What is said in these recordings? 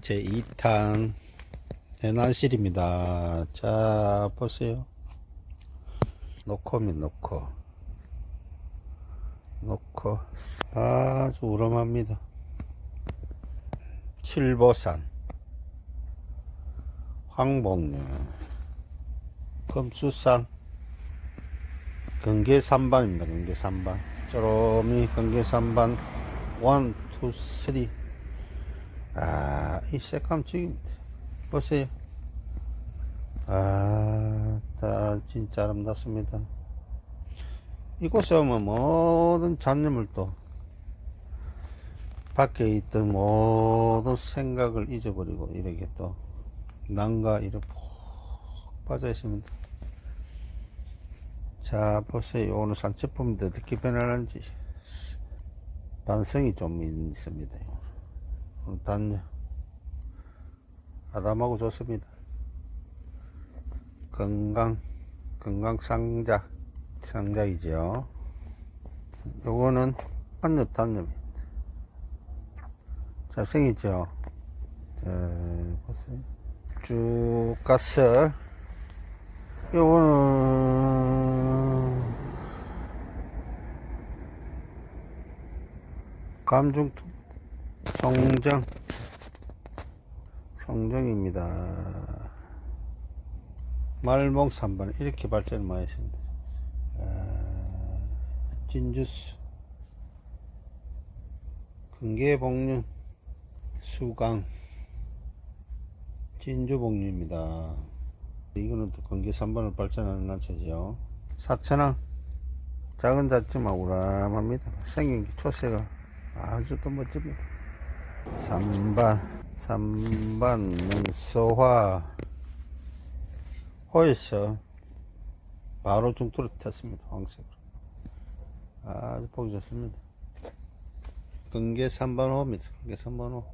제 2탄 해난실입니다. 자, 보세요. 놓고면 놓고. 놓고. 아주 우람합니다. 칠보산. 황복류. 금수산. 경계산반입니다. 경계산반. 쪼로미 경계산반 1, 2, 3. 아, 이 색감 죽입니다. 보세요. 아, 다 진짜 아름답습니다. 이곳에 오면 모든 잡념을 또 밖에 있던 모든 생각을 잊어버리고 이렇게 또 난가 이렇게 푹 빠져 있습니다. 자, 보세요. 오늘 산책품인데 어떻게 변하는지 반성이 좀 있습니다. 단냐 아담하고 좋습니다. 건강 건강 상자 상자이죠. 요거는 한엽 단엽 잘생겼죠. 자 보세요. 쭉 가서 요거는 감중투 성정 성정입니다. 말봉 3번. 이렇게 발전을 많이 했습니다. 아, 진주스 근계복륜. 수강. 진주복륜입니다. 이거는 또 근계 3번을 발전하는 난초죠. 사천왕. 작은 잣지만 우람합니다. 생긴 게 초세가 아주 또 멋집니다. 3번, 3번 능소화 호에서 바로 중투를 탔습니다. 황색으로. 아주 보기 좋습니다. 근계 3번 호입니다. 근계 3번 호.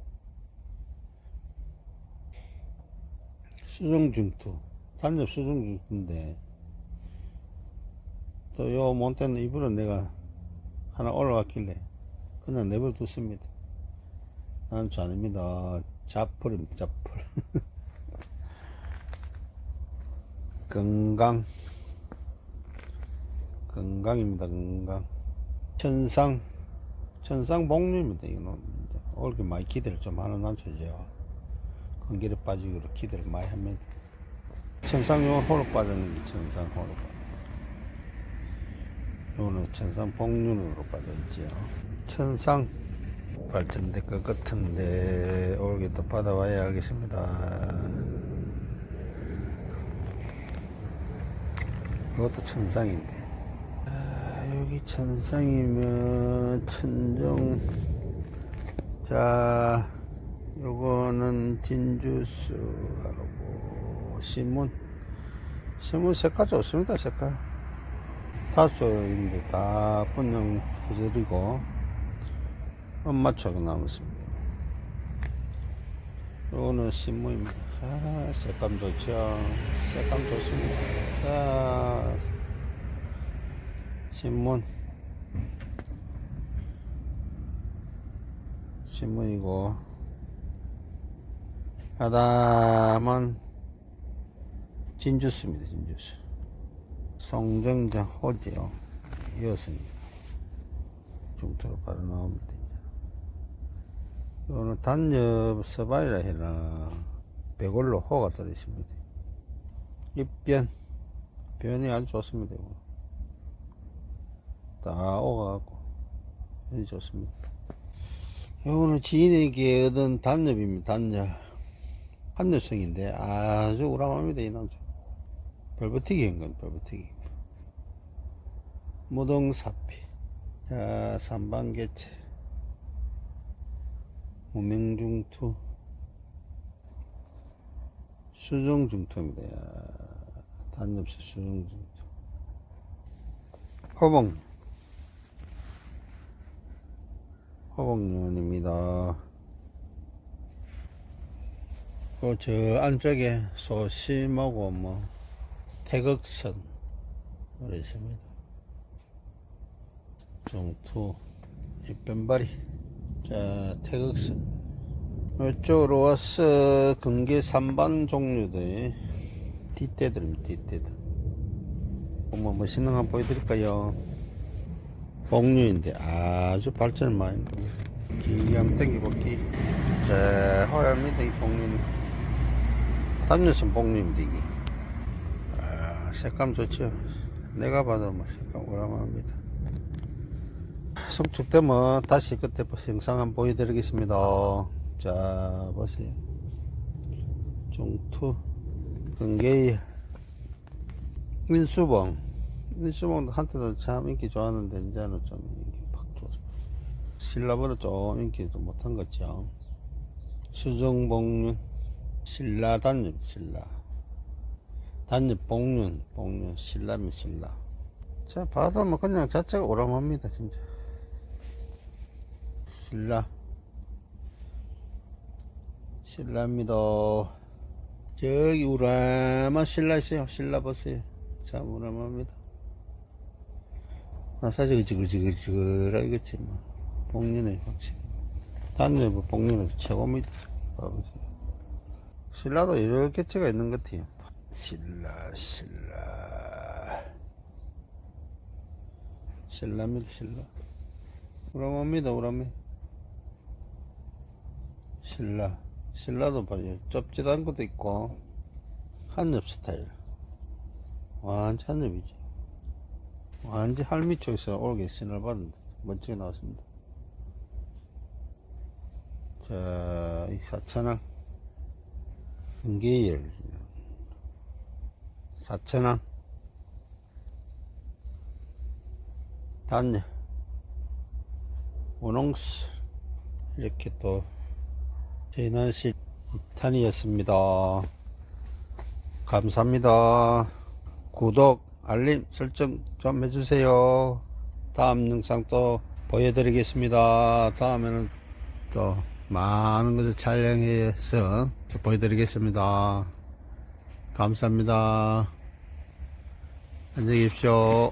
수중 중투. 단엽 수중 중투인데, 또 요 몬테는 이불은 내가 하나 올라왔길래, 그냥 내버려 뒀습니다. 저 아닙니다. 자풀입니다. 자풀. 건강. 건강입니다. 건강. 천상. 천상 복류입니다. 이거는 올게 많이 기대를 좀 하는 난초죠. 건기를 빠지기로 기대를 많이 합니다. 천상용은 호로 빠졌는 게 천상 호로 빠져. 요거는 천상 복륜으로 빠져있지요. 천상 발전될 것 같은데 올게 또 받아와야 하겠습니다. 이것도 천상인데. 아, 여기 천상이면 천정. 자 요거는 진주스하고 신문. 신문 색깔 좋습니다 색깔. 다섯 쪽인데 다 분명 해드리고 엄마초가 남았습니다. 요거는 신무입니다. 아, 색감 좋죠. 색감 좋습니다. 자, 신문. 신문이고, 아담한 진주스입니다. 진주스. 송정장 호지요. 이었습니다. 중토로 바로 나옵니다. 이 거는 단엽 서바이라 해나 배골로 호가 들어있습니다. 입변 변이 아주 좋습니다. 이거. 다 오가갖고 아주 좋습니다. 이거는 지인에게 얻은 단엽입니다. 단엽 한엽성인데 아주 우람합니다. 이 남자 별버티기 한건 별버티기 무동사피 자 삼방개체 무명중투 수정중투입니다. 단엽시 수정중투 호봉 호봉년입니다. 그 저 안쪽에 소심하고 뭐 태극선 그랬습니다. 중투 입변발이 자, 태극선. 이쪽으로 와서 금계 3반 종류들. 뒷대들입니다 뒷대들. 뭐 멋있는 거 한번 보여드릴까요? 복류인데 아주 발전을 많이 합니다 기 한번 당겨볼기 자 허랍니다 이 복류는. 단여선 복류입니다 이게. 아 색감 좋죠? 내가 봐도 뭐 색감 오라합니다 성축되면 다시 그때 영상 한번 보여드리겠습니다. 자 보세요. 종투 근개이 인수봉. 인수봉도 한때는 참 인기 좋았는데 이제는 좀 인기 팍 좋았어. 신라보다 좀 인기도 못한 거죠. 수정봉륜 신라 단엽 신라. 단엽 봉륜 봉륜 신라미 신라. 자 봐도 뭐 그냥 자체가 오람합니다 진짜 신라. 신라입니다. 저기 우람한 신라 있어요. 신라 보세요. 참 우람합니다. 아 사실 지글지글지글하 이거지 뭐. 복륜에 확실히 단엽은 복륜에서 최고입니다. 봐보세요. 신라도 이렇게 채가 있는 것 같아요. 신라 신라. 신라입니다 신라. 우람합니다 우람해 신라. 신라도 봐요 좁지도 않은 것도 있고. 한엽 스타일. 완전 한엽이지. 완전 할미 쪽에서 올게 신을 받은데 멋지게 나왔습니다. 자이 사천왕. 은계열. 사천왕. 단녀. 원홍스 이렇게 또 저희 날씨 2탄이었습니다. 감사합니다. 구독, 알림 설정 좀 해주세요. 다음 영상 또 보여드리겠습니다. 다음에는 또 많은 것을 촬영해서 또 보여드리겠습니다. 감사합니다. 안녕히 계십시오.